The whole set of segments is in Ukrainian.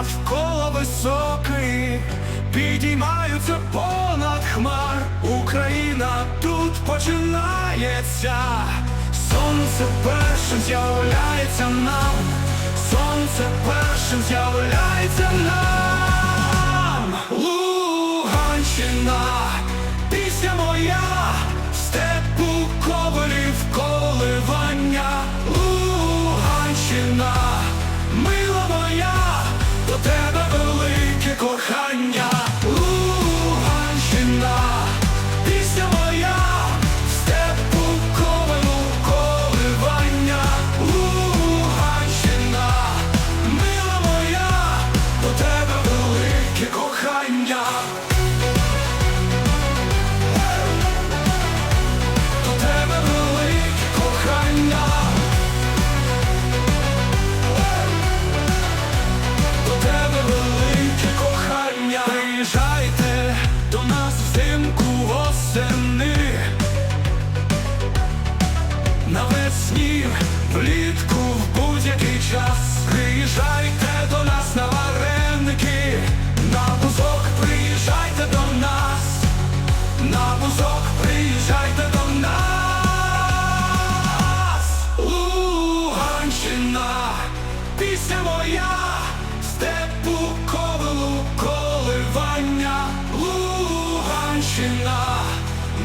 навколо високий, підіймаються понад хмар. Україна тут починається, сонце першим з'являється нам, сонце першим з'являється нам. На бузок приїжджайте до нас. Луганщина, пісня моя, степу ковалу коливання. Луганщина,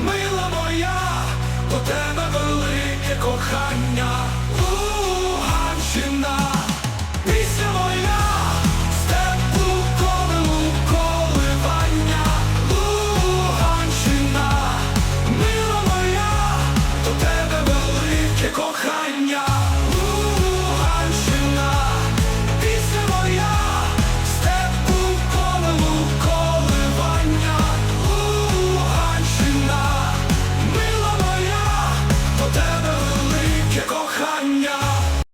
мила моя, до тебе велике кохання.